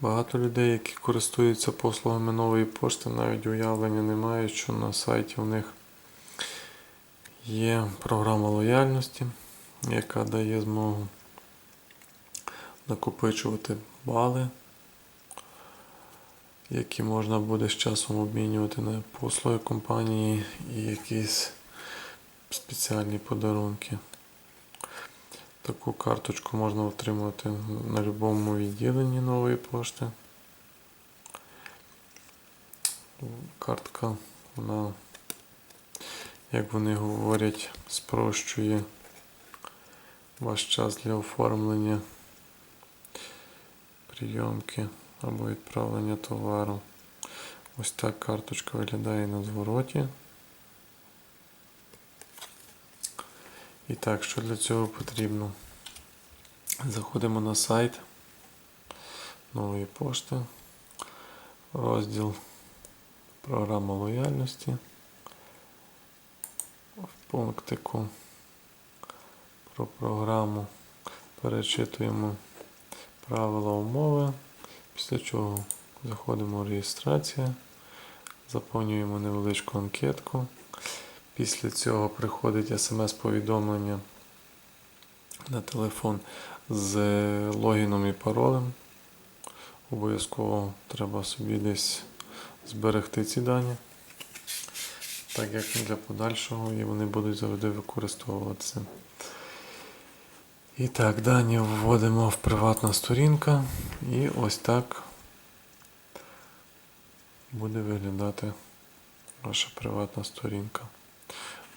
Багато людей, які користуються послугами нової пошти, навіть уявлення не мають, що на сайті у них є програма лояльності, яка дає змогу накопичувати бали, які можна буде з часом обмінювати на послуги компанії і якісь спеціальні подарунки. Таку карточку можна отримати на будь-якому відділенні нової пошти. Картка, вона, як вони говорять, спрощує ваш час для оформлення прийомки або відправлення товару. Ось так карточка виглядає на звороті. І так, що для цього потрібно? Заходимо на сайт нової пошти, розділ програма лояльності. В пунктику про програму перечитуємо правила умови, після чого заходимо в реєстрація, заповнюємо невеличку анкетку. Після цього приходить смс-повідомлення на телефон з логіном і паролем. Обов'язково треба собі десь зберегти ці дані, так як для подальшого і вони будуть завжди використовуватися. І так, дані вводимо в приватна сторінка і ось так буде виглядати ваша приватна сторінка.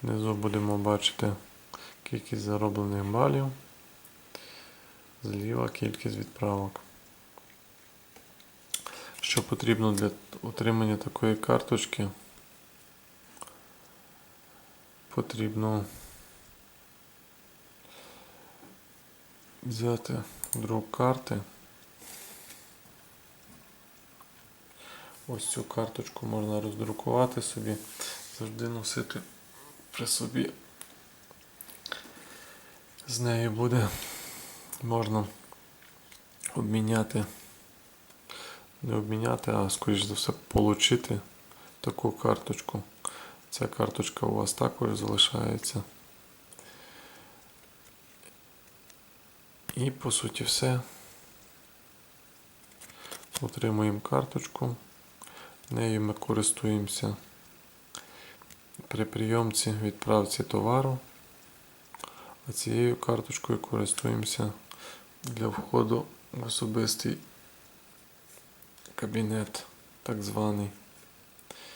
Внизу будемо бачити кількість зароблених балів, зліва кількість відправок. Що потрібно для отримання такої карточки? Потрібно взяти друк карти. Ось цю карточку можна роздрукувати собі, завжди носити при собі. З нею буде можна обміняти, не обміняти, а скоріш за все отримати таку карточку. Ця карточка у вас також залишається. І по суті все. Отримуємо карточку. Нею ми користуємося при прийомці відправці товару. А цією карточкою користуємося для входу в особистий кабінет, так званий.